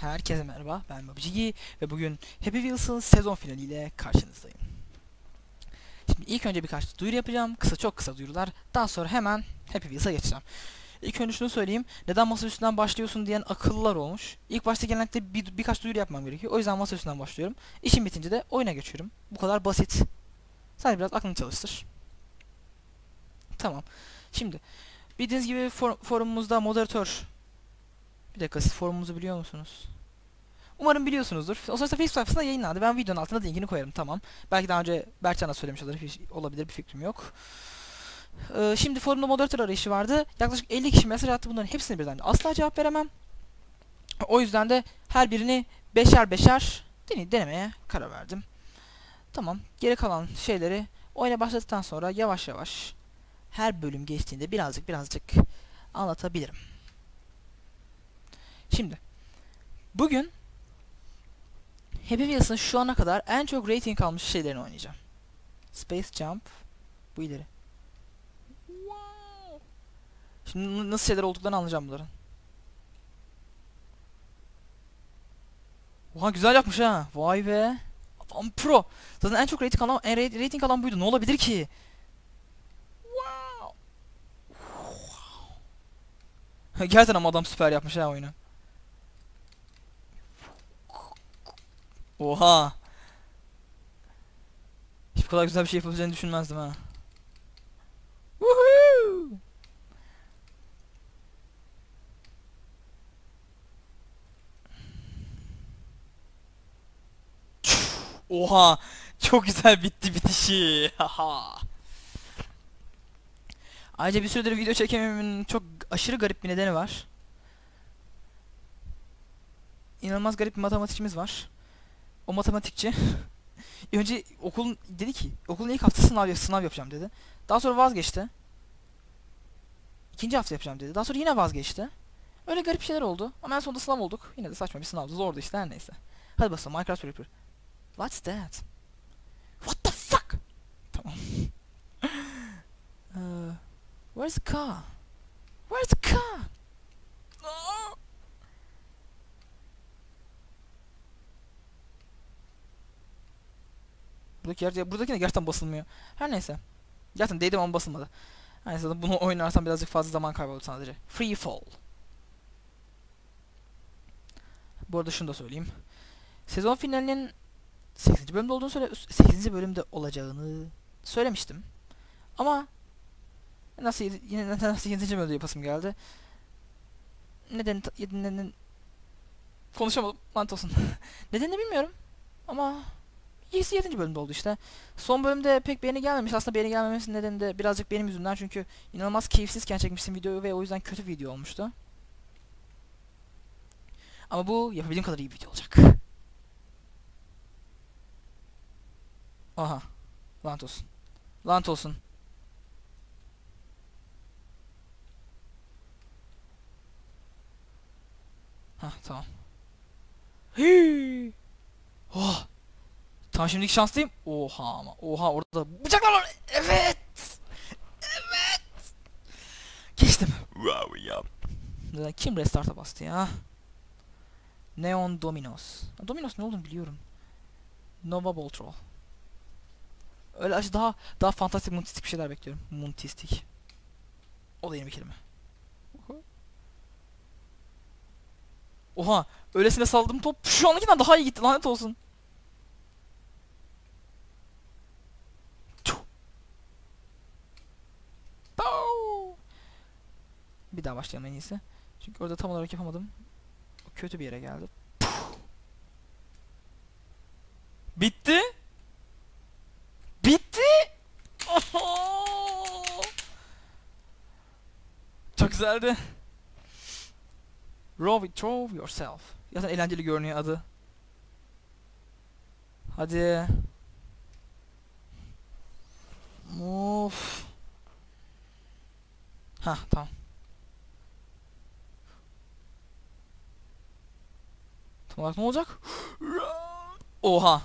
Herkese merhaba, ben Babicigi ve bugün Happy Wheels'ın sezon finaliyle karşınızdayım. Şimdi ilk önce birkaç duyuru yapacağım, kısa çok kısa duyurular, daha sonra hemen Happy Wheels'a geçeceğim. İlk önce şunu söyleyeyim, neden masa üstünden başlıyorsun diyen akıllılar olmuş. İlk başta genellikle bir, birkaç duyuru yapmam gerekiyor, o yüzden masa üstünden başlıyorum. İşim bitince de oyuna geçiyorum. Bu kadar basit. Sadece biraz aklını çalıştır. Tamam. Şimdi, bildiğiniz gibi for forumumuzda moderatör bir dakika siz forumumuzu biliyor musunuz? Umarım biliyorsunuzdur. O sonuçta Facebook sayfasında yayınlandı. Ben videonun altına linkini koyarım tamam. Belki daha önce Berkcan da söylemiş olabilir, olabilir bir fikrim yok. Ee, şimdi forumda moderatör arayışı vardı. Yaklaşık 50 kişi mesaj attı bunların hepsine birden asla cevap veremem. O yüzden de her birini beşer beşer dene denemeye karar verdim. Tamam. Geri kalan şeyleri oyuna başladıktan sonra yavaş yavaş her bölüm geçtiğinde birazcık birazcık anlatabilirim. Şimdi bugün Happy Wheels'ın şu ana kadar en çok rating almış şeylerini oynayacağım. Space Jump bu ileri. Şimdi nasıl şeyler olduklarını anlayacağım bunların. Oha güzel yapmış ha. Vay be. Adam pro. Zaten en çok rating alan, en ra- rating alan buydu. Ne olabilir ki? Wow. Gerçekten ama adam süper yapmış ha oyunu. Oha. Hiç bu kadar güzel bir şey yapabileceğini düşünmezdim ha. Woohoo! Oha! Çok güzel bitti bitişi. Haha. Ayrıca bir süredir video çekemememin çok aşırı garip bir nedeni var. İnanılmaz garip bir matematikçimiz var. O matematikçi önce okulun dedi ki okulun ilk hafta sınav sınav yapacağım dedi. Daha sonra vazgeçti. İkinci hafta yapacağım dedi. Daha sonra yine vazgeçti. Öyle garip şeyler oldu. Ama en sonunda sınav olduk. Yine de saçma bir sınavdı. Zordu işte her neyse. Hadi bakalım Minecraft Reaper. What's that? What the fuck? Tamam. uh, where's the car? Where's the car? Aa! Buradaki yer, buradakine gerçekten basılmıyor. Her neyse. Gerçekten değdim ama basılmadı. Her neyse bunu oynarsam birazcık fazla zaman kayboldu sadece. Free Fall. Bu arada şunu da söyleyeyim. Sezon finalinin 8. bölümde olduğunu söyle 8. bölümde olacağını söylemiştim. Ama nasıl yine nasıl 7. bölümde yapasım geldi. Neden neden konuşamadım. Lanet olsun. Nedenini bilmiyorum. Ama 7. bölümde oldu işte. Son bölümde pek beğeni gelmemiş. Aslında beğeni gelmemesinin nedeni de birazcık benim yüzümden. Çünkü inanılmaz keyifsizken çekmiştim videoyu ve o yüzden kötü video olmuştu. Ama bu yapabildiğim kadar iyi bir video olacak. Aha. Lanet olsun. Lanet olsun. Hah tamam. Hii. Oh. Tamam şimdiki şanslıyım. Oha ama. Oha orada bıçaklar var. Evet. Evet. Geçtim. Wow ya. Kim restart'a bastı ya? Neon Dominos. Dominos ne olduğunu biliyorum. Nova Voltron. Öyle aşı daha daha fantastik muntistik bir şeyler bekliyorum. Muntistik. O da yeni bir kelime. Oha, öylesine saldım top şu andakinden daha iyi gitti lanet olsun. Bir daha başlayalım en iyisi. Çünkü orada tam olarak yapamadım. Kötü bir yere geldi. Bitti. Bitti. Çok güzeldi. Row it, throw yourself. Zaten eğlenceli görünüyor adı. Hadi. Of. Ha tamam. Tam olarak ne olacak? Oha.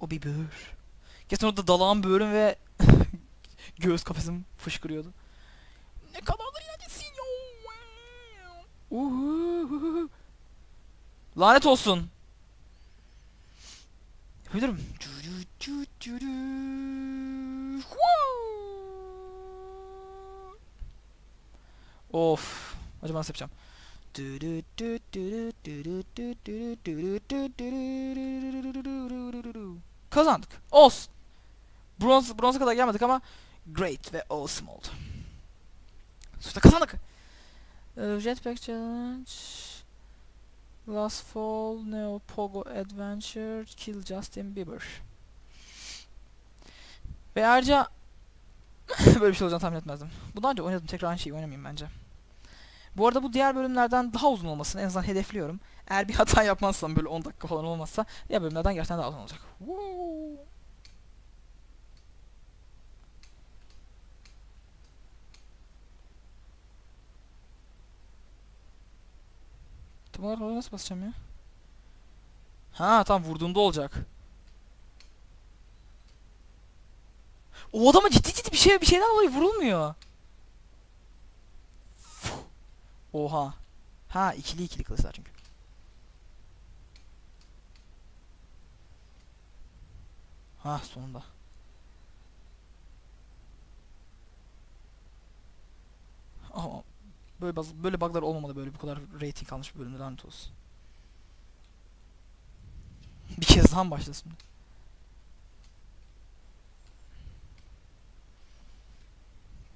O bir böğür. Gerçekten orada dalağım böğrüm ve göğüs kafesim fışkırıyordu. Ne kadar da eğlencelisin ya. Uhu. Lanet olsun. Yapabilirim. Of. Acaba nasıl yapacağım? Kazandık. Olsun. Bronz, bronza kadar gelmedik ama great ve awesome oldu. Sonuçta kazandık. Uh, Jetpack Challenge Last Fall Neo Pogo Adventure Kill Justin Bieber Ve ayrıca böyle bir şey olacağını tahmin etmezdim. Bundan önce oynadım tekrar aynı şeyi oynamayayım bence. Bu arada bu diğer bölümlerden daha uzun olmasını en azından hedefliyorum. Eğer bir hata yapmazsam böyle 10 dakika falan olmazsa diğer bölümlerden gerçekten daha uzun olacak. Woo! Oraya nasıl basacağım ya? Ha tam vurduğunda olacak. O adama ciddi ciddi bir şey bir şeyden dolayı vurulmuyor. Oha. Ha ikili ikili kılıçlar çünkü. Ha sonunda. Ama böyle baz- böyle bug'lar olmamalı böyle bu kadar rating almış bir bölümde lanet olsun. Bir kez daha mı başlasın?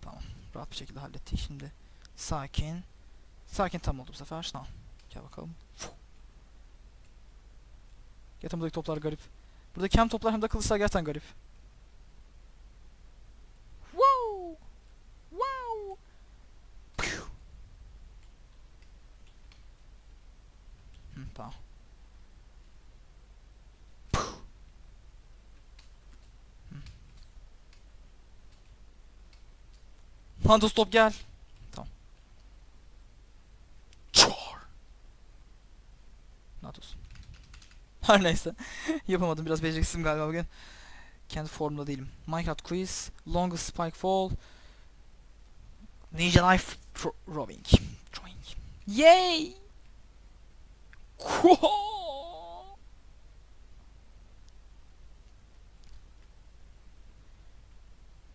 Tamam. Rahat bir şekilde hallettik. Şimdi sakin. Sakin tam oldu bu sefer. Tamam. Gel bakalım. Gerçekten buradaki toplar garip. Buradaki hem toplar hem de kılıçlar gerçekten garip. Wow! Wow! Piu! Hı, tamam. Hunter stop gel. Tamam. Çor. Olsun. Her neyse. Yapamadım. Biraz beceriksizim galiba bugün. Kendi formda değilim. Minecraft quiz. Longest spike fall. Ninja knife throwing. Throwing. Yay!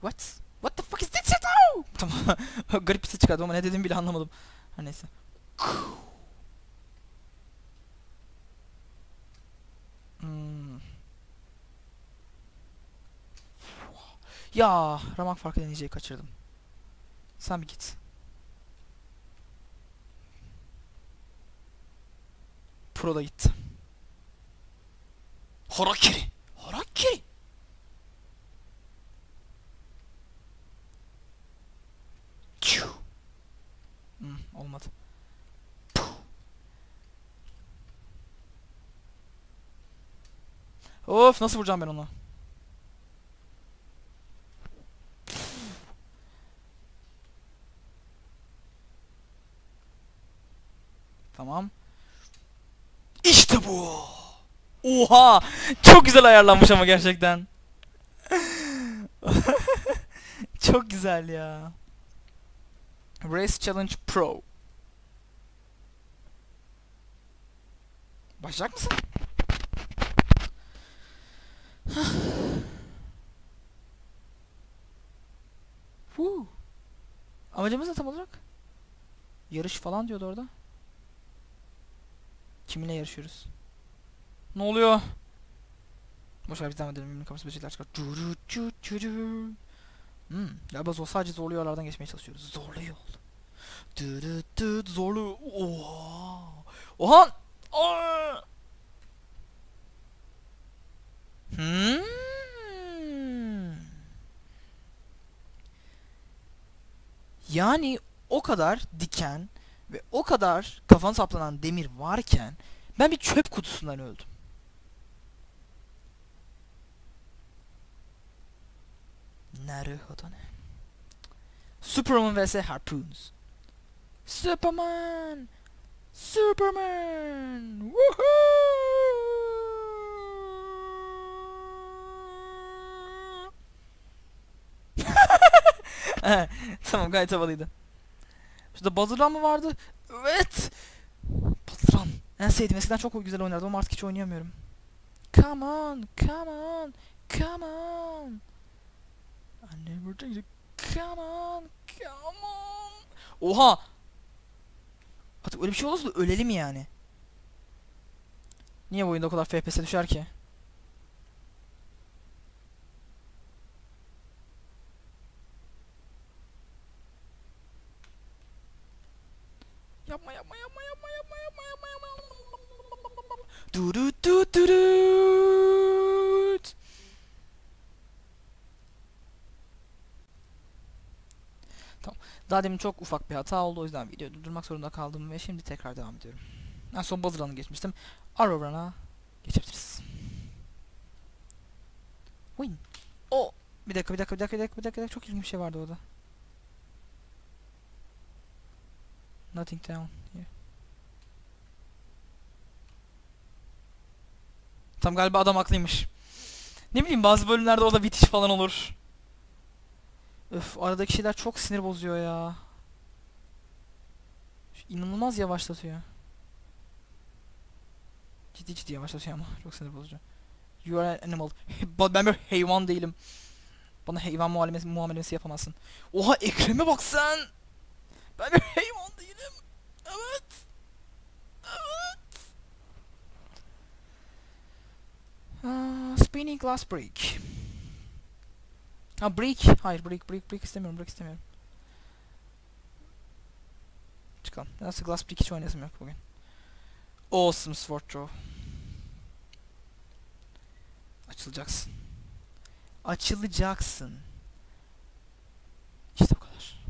What? What the fuck is this shit? Tamam. Garip bir ses çıkardı ama ne dediğimi bile anlamadım. Her neyse. Hmm. Ya ramak farkı deneyeceği kaçırdım. Sen bir git. Pro da gitti. Harakiri. Harakiri. Hmm, olmadı. Of nasıl vuracağım ben onu? Tamam. İşte bu. Oha! Çok güzel ayarlanmış ama gerçekten. Çok güzel ya. Race Challenge Pro. Başlayacak mısın? Amacımız ne tam olarak? Yarış falan diyordu orada. Kiminle yarışıyoruz? Ne oluyor? Boşver biz devam edelim. Eminim kafası böcekler çıkar. Curu cu curu. Hmm, galiba zor, sadece zorlu yollardan geçmeye çalışıyoruz. Zorlu yol. Dı dı dı zorlu. Oha. Oha. Aa! Hmm. Yani o kadar diken ve o kadar kafana saplanan demir varken ben bir çöp kutusundan öldüm. Naruhodo ne? Superman vs Harpoons. Superman! Superman! Woohoo! Tamam gayet havalıydı. Şurada Bazıran mı vardı? Evet. Bazıran. En sevdiğim eskiden çok güzel oynardım ama artık hiç oynayamıyorum. Come on, come on, come on. Anne buradaydı. Come on, come on. Oha! Artık öyle bir şey olursa ölelim yani. Niye bu oyunda o kadar FPS düşer ki? Yapma yapma yapma yapma yapma yapma yapma yapma. Du du du du du. Tamam. Daha demin çok ufak bir hata oldu o yüzden videoyu durdurmak zorunda kaldım ve şimdi tekrar devam ediyorum. En son Buzz Run'ı geçmiştim. Arrow Run'a geçebiliriz. Win. O. Bir dakika bir dakika bir dakika bir dakika bir dakika çok ilginç bir şey vardı orada. Nothing down here. Tam galiba adam haklıymış. Ne bileyim bazı bölümlerde orada bitiş falan olur. Öf aradaki şeyler çok sinir bozuyor ya. İnanılmaz yavaşlatıyor. Ciddi ciddi yavaşlatıyor ama çok sinir bozucu. You are an animal. Ben bir hayvan değilim. Bana hayvan muamelesi, muamelesi yapamazsın. Oha Ekrem'e bak sen. Ben bir hayvan değilim. Evet. Aa, spinning glass break. Ha break. Hayır break break break istemiyorum break istemiyorum. Çıkalım. Nasıl glass break hiç oynasım yok bugün. Awesome sword throw. Açılacaksın. Açılacaksın. İşte bu kadar.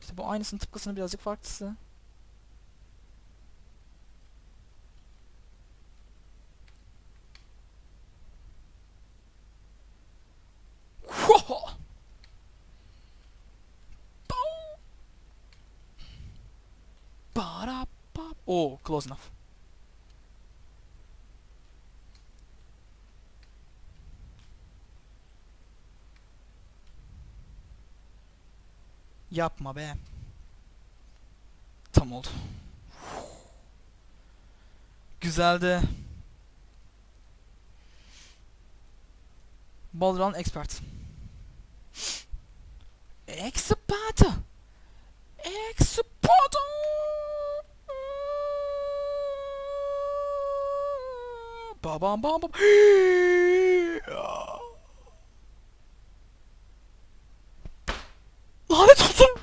İşte bu aynısının tıpkısının birazcık farklısı. Close enough. Yapma be. Tam oldu. Güzeldi. Balduran Expert. Expert. Expert. Babam bam bam. Lanet olsun.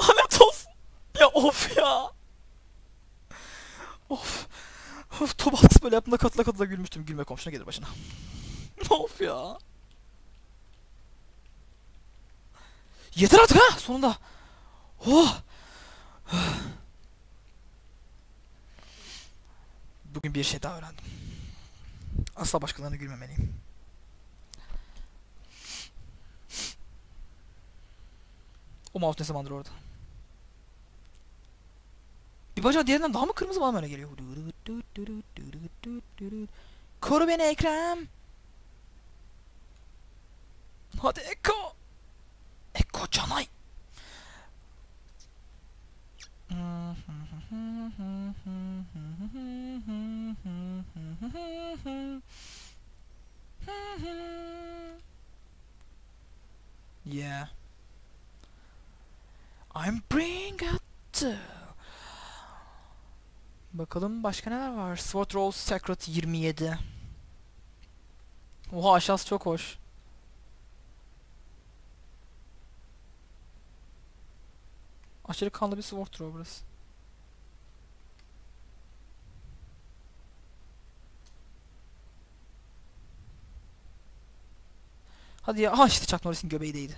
Lanet olsun. Ya of ya. Of. Of Tobalks böyle yaptığında katıla katıla gülmüştüm. Gülme komşuna gelir başına. of ya. Yeter artık ha sonunda. Oh. Bugün bir şey daha öğrendim. Asla başkalarına gülmemeliyim. O mouse ne zamandır orada? Bir bacağı diğerinden daha mı kırmızı bana mı öyle geliyor? Koru beni Ekrem. Hadi Eko. Eko Canay. Yeah. I'm bring out Bakalım başka neler var? Sword Rolls Secret 27. Oha aşağısı çok hoş. Aşırı kanlı bir sword throw burası. Hadi ya. Aha işte Chuck Norris'in göbeği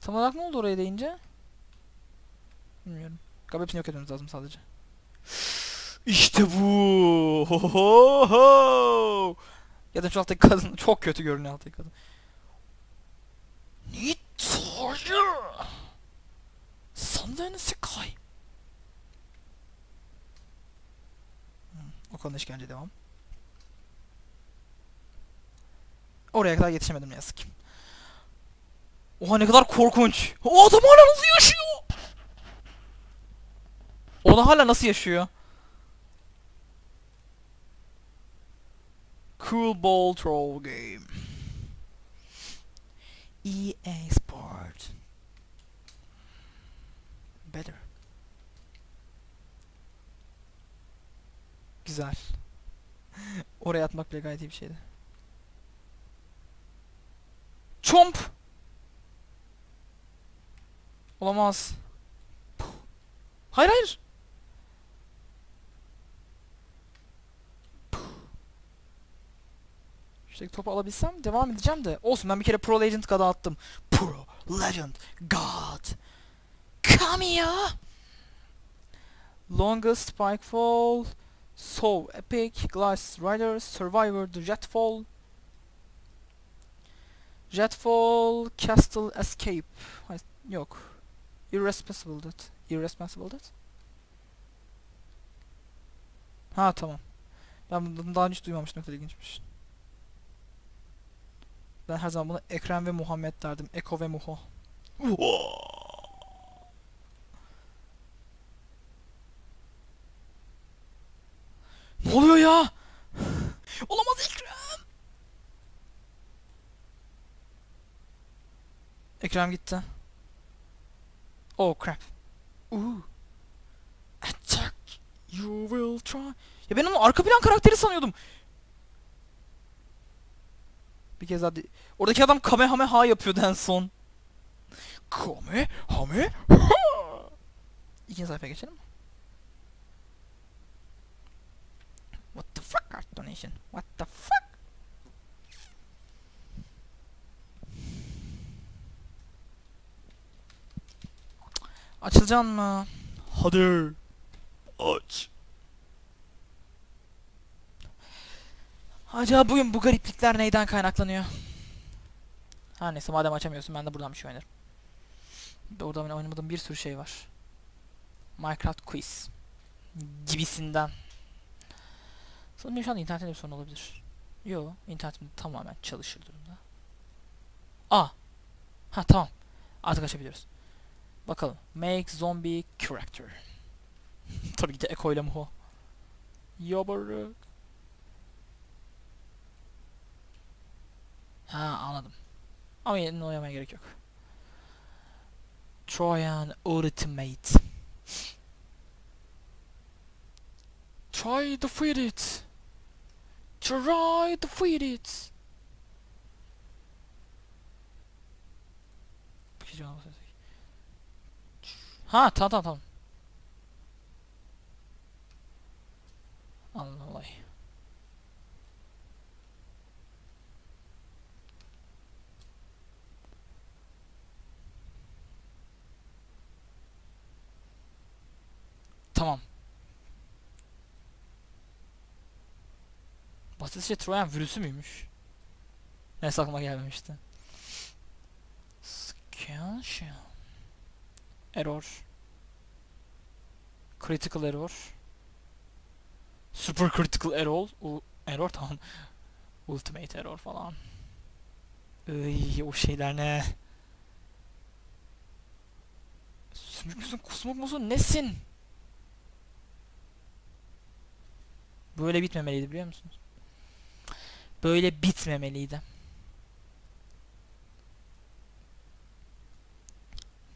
Tam olarak ne oldu oraya değince? Bilmiyorum. Galiba hepsini yok etmemiz lazım sadece. İşte bu. Ya da şu alttaki kadın çok kötü görünüyor alttaki kadın. Nitoya. Sandığını sekai. Hmm, o konuda işkence devam. Oraya kadar yetişemedim ne yazık ki. Oha ne kadar korkunç. O adam hala nasıl yaşıyor? O hala nasıl yaşıyor? Cool Ball Throw Game. EA Sport. Better. Güzel. Oraya atmak bile gayet iyi bir şeydi. Chomp! Olamaz. Hayır hayır. Şuradaki topu alabilsem devam edeceğim de. Olsun ben bir kere Pro Legend God'a attım. Pro Legend God. Come here. Longest Spike Fall. So Epic. Glass Rider. Survivor The Jetfall. Jetfall. Castle Escape. Yok. Irresponsible Death. Irresponsible Death. Ha tamam. Ben bunu daha önce duymamıştım. Kadar ilginçmiş. Ben her zaman buna Ekrem ve Muhammed derdim. Eko ve Muho. ne oluyor ya? Olamaz Ekrem. Ekrem gitti. Oh crap. Ooh. Attack. You will try. Ya ben onu arka plan karakteri sanıyordum. Bir kez daha... Oradaki adam Kamehameha yapıyordu en son. Kamehameha. İkinci sayfaya geçelim mi? What the fuck art donation? What the fuck? Açılacaksın mı? Hadi. Aç. Acaba bugün bu gariplikler neyden kaynaklanıyor? Ha neyse madem açamıyorsun ben de buradan bir şey oynarım. Orada oynamadığım bir sürü şey var. Minecraft Quiz gibisinden. Sanırım şu anda internetimde bir sorun olabilir. Yo, internetim tamamen çalışır durumda. Aa. Ha tamam. Artık açabiliyoruz. Bakalım. Make zombie character. Tabii ki de Eko ile Muho. Yabarık. Ha anladım. Ama yeniden oynamaya gerek yok. Trojan Ultimate. Try to feed it. Try to feed it. Bir şey. Ha tamam tamam tamam. Anladım olayı. Tamam. Basitçe Trojan virüsü müymüş? Neyse aklıma gelmemişti. Scansion. Error. Critical error. Super critical error. U error tamam. Ultimate error falan. Iy, o şeyler ne? Sümük müsün, kusmuk musun, nesin? Böyle bitmemeliydi biliyor musunuz? Böyle bitmemeliydi.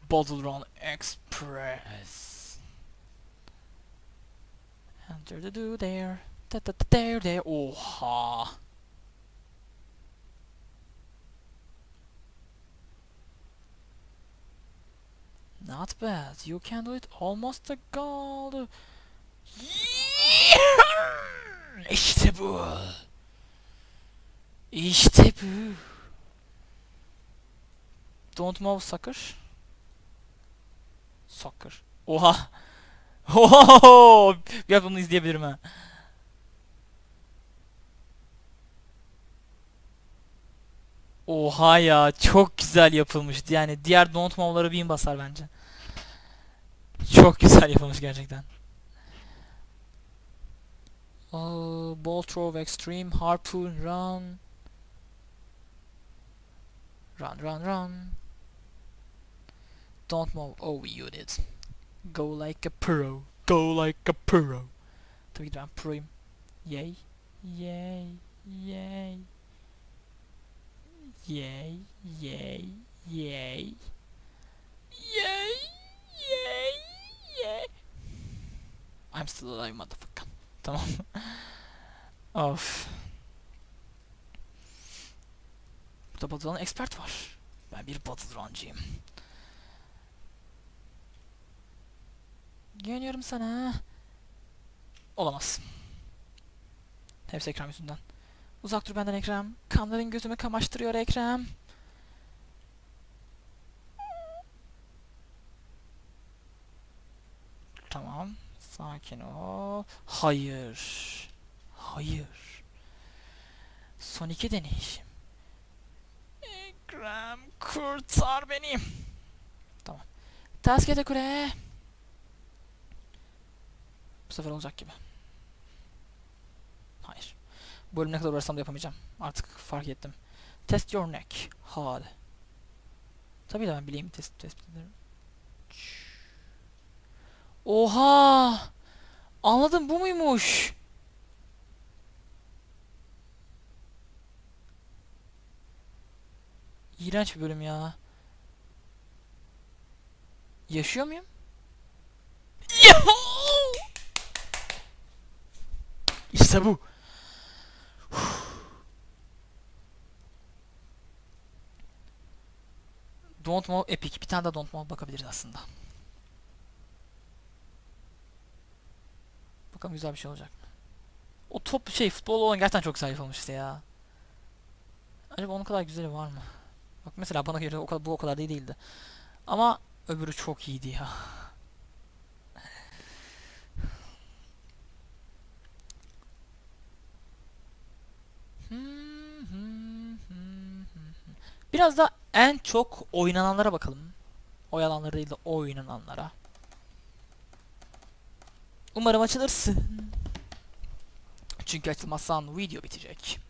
Bottle Run Express. Enter the do there. Da da da there there. Oh, ha! Not bad. You can do it almost a goal. İşte bu. İşte bu. Don't move sucker. Soccer. Oha. Oho! Bir bunu izleyebilirim ha. Oha ya çok güzel yapılmıştı. Yani diğer don't move'ları bin basar bence. Çok güzel yapılmış gerçekten. Oh, ball throw extreme harpoon run. Run run run. Don't move. Oh you did. Go like a pro. Go like a pro. Ki de ben pro'yum. Yay. Yay. Yay. Yay. Yay. Yay. Yay. Yay. Yay. I'm still alive motherfucker. Tamam. of. Burada Battle Run expert var. Ben bir Battle Güveniyorum sana. Olamaz. Hepsi Ekrem yüzünden. Uzak dur benden Ekrem. Kanların gözümü kamaştırıyor Ekrem. Tamam. Sakin ol. Hayır. Hayır. Son iki deneyişim. Ekrem kurtar beni. Tamam. Ters kete kure. Bu sefer olacak gibi. Hayır. Bu bölüm ne kadar uğraşsam da yapamayacağım. Artık fark ettim. Test your neck. Hard. Tabii de ben bileyim test test ederim. Oha! Anladım bu muymuş? İğrenç bir bölüm ya. Yaşıyor muyum? İşte bu. Don't Move Epic. Bir tane daha Don't Move bakabiliriz aslında. Bakalım güzel bir şey olacak mı? O top şey futbol olan gerçekten çok güzel yapılmış işte ya. Acaba onun kadar güzeli var mı? Bak mesela bana göre o kadar, bu o kadar iyi değildi. Ama öbürü çok iyiydi ya. Biraz da en çok oynananlara bakalım. Oyalanlara değil de oynananlara. Umarım açılırsın. Çünkü açılmazsan video bitecek.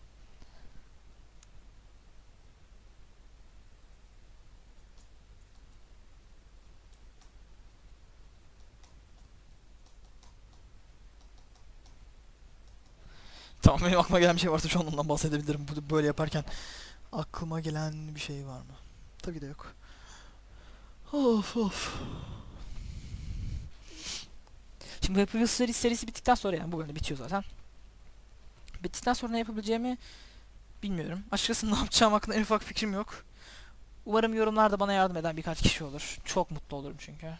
Tamam benim aklıma gelen bir şey varsa şu an ondan bahsedebilirim. Bu böyle yaparken aklıma gelen bir şey var mı? Tabii de yok. Of of. Şimdi Happy Wheels serisi, serisi bittikten sonra yani bu bölümde bitiyor zaten. Bittikten sonra ne yapabileceğimi bilmiyorum. Açıkçası ne yapacağım hakkında en ufak fikrim yok. Umarım yorumlarda bana yardım eden birkaç kişi olur. Çok mutlu olurum çünkü.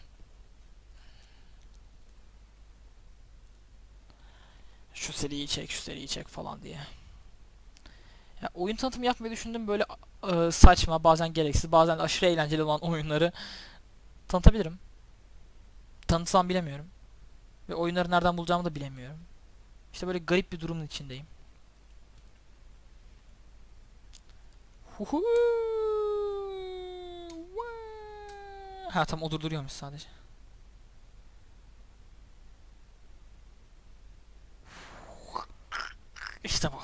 Şu seriyi çek, şu seriyi çek falan diye. Ya oyun tanıtımı yapmayı düşündüm böyle e, saçma, bazen gereksiz, bazen aşırı eğlenceli olan oyunları tanıtabilirim. Tanıtsam bilemiyorum. Ve oyunları nereden bulacağımı da bilemiyorum. İşte böyle garip bir durumun içindeyim. Huhu. Ha tam o durduruyormuş sadece. İşte bu.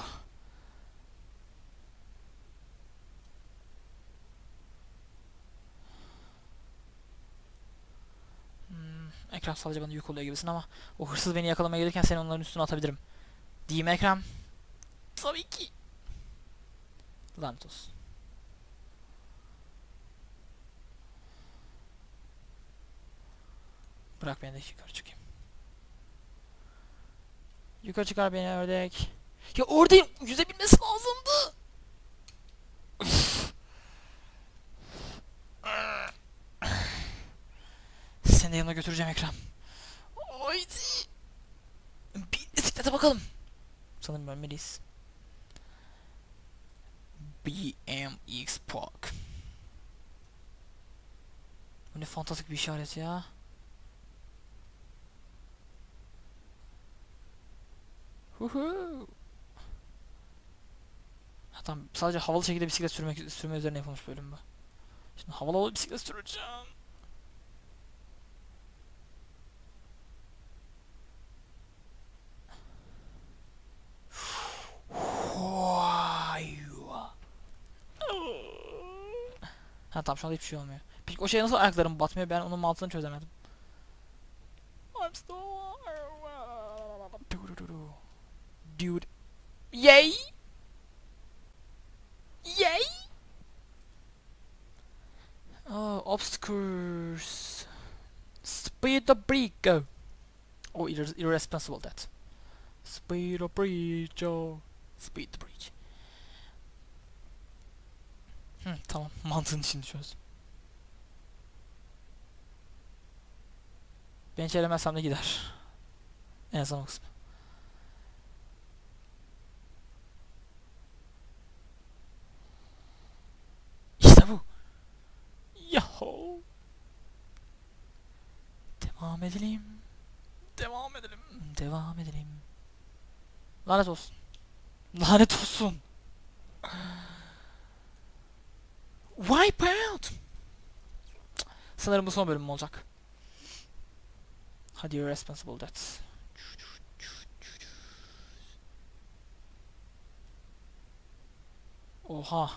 Hmm, Ekrem sadece bana yük oluyor gibisin ama o hırsız beni yakalamaya gelirken seni onların üstüne atabilirim. Diyeyim Ekrem. Tabii ki. Lanet. Bırak beni de yukarı çıkayım. Yukarı çıkar beni ördek. Ya oradayım. Yüzebilmesi lazımdı. Seni de yanına götüreceğim Ekrem. Haydi. Bir bisiklete bakalım. Sanırım ölmeliyiz. BMX Park. Bu ne fantastik bir işaret ya. Huhu. Ha, tamam sadece havalı şekilde bisiklet sürmek sürme üzerine yapılmış bölüm bu. Şimdi havalı havalı bisiklet süreceğim. Ha tamam şu anda hiçbir şey olmuyor. Peki o şeye nasıl ayaklarım batmıyor ben onun mantığını çözemedim. I'm so... Dude. Yay! Yay! Oh, obstacles. Speed the break. Oh, irre irresponsible that. Speed the breach. Oh. Speed the breach. Hı, tamam. Mantığını şimdi çöz. Ben hiç de gider. En azından kısmı. İşte bu. Yahu. Devam edelim. Devam edelim. Devam edelim. Lanet olsun. Lanet olsun. Wipe out. Sanırım bu son bölüm olacak. Hadi irresponsible that. Oha.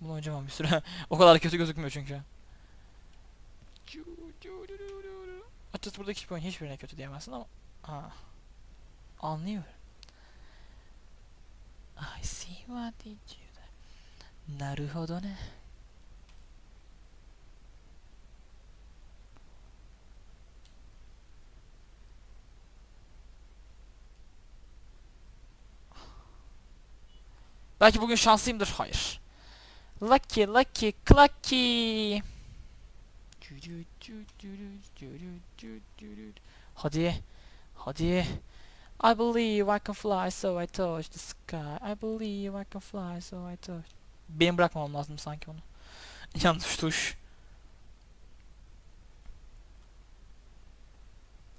Bunu oynayamam bir süre. o kadar kötü gözükmüyor çünkü. Açıkçası buradaki hiçbir oyun hiçbirine kötü diyemezsin ama... Ha. Anlıyorum. I see what did you. なるほどね。Belki bugün şanslıyımdır. Hayır. Lucky, lucky, clucky. Hadi. Hadi. I believe I can fly so I touch the sky. I believe I can fly so I touch. benim bırakmamam lazım sanki onu. Yanlış tuş.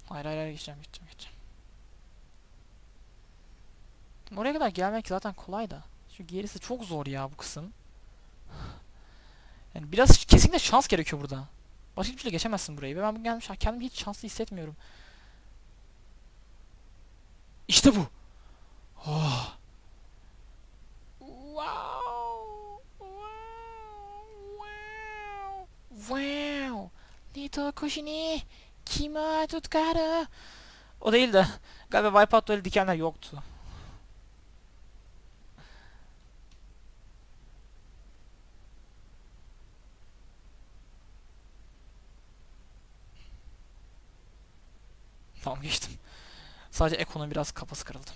Hayır hayır hayır geçeceğim geçeceğim geçeceğim. Oraya kadar gelmek zaten kolay da. Şu gerisi çok zor ya bu kısım. Yani biraz kesinlikle şans gerekiyor burada. Başka bir şeyle geçemezsin burayı ve ben bu gelmiş kendimi hiç şanslı hissetmiyorum. İşte bu. Oh. Wow. Wow. Nito koşini. Kima tutkaru. O değil de galiba Wipeout'ta öyle dikenler yoktu. Tamam geçtim. Sadece Eko'nun biraz kafası kırıldı.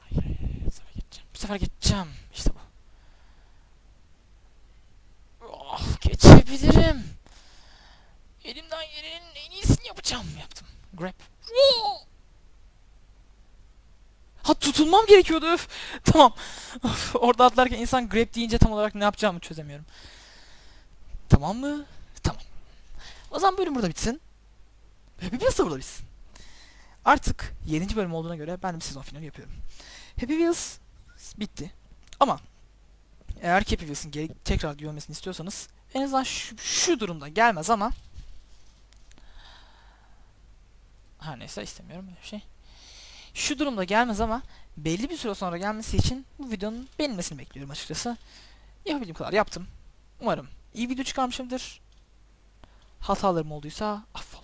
Hayır, hayır, bu sefer geçeceğim. Bu sefer geçeceğim. İşte geçebilirim. Elimden gelenin en iyisini yapacağım. Yaptım. Grab. Ha tutulmam gerekiyordu. Öf. Tamam. Of, orada atlarken insan grab deyince tam olarak ne yapacağımı çözemiyorum. Tamam mı? Tamam. O zaman bölüm burada bitsin. Happy Wheels da burada bitsin. Artık 7. bölüm olduğuna göre ben bir sezon finali yapıyorum. Happy Wheels bitti. Ama eğer Happy Wheels'in tekrar gelmesini istiyorsanız en azından şu, şu durumda gelmez ama her neyse istemiyorum öyle bir şey. Şu durumda gelmez ama belli bir süre sonra gelmesi için bu videonun beğenilmesini bekliyorum açıkçası. Yapabildiğim kadar yaptım. Umarım iyi video çıkarmışımdır. Hatalarım olduysa affedin.